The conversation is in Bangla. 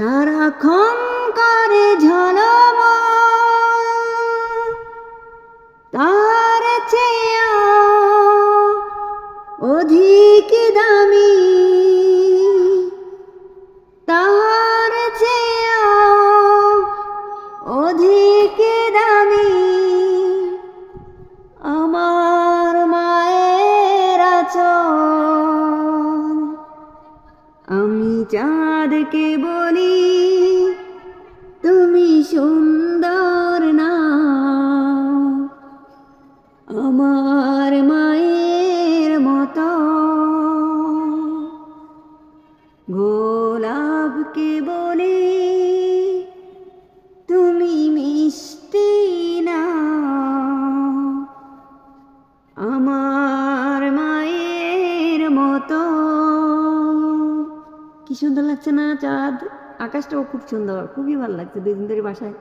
সারাক্ষণ করে ঝলম তার চেয়া অধিক দামি আমি চাঁদকে বলি তুমি সুন্দর না। আমার মায়ের মতো। গোলাপকে বলি কি সুন্দর লাগছে না? চাঁদ। আকাশটাও খুব সুন্দর খুবই ভালো লাগছে ধরে বাসায়।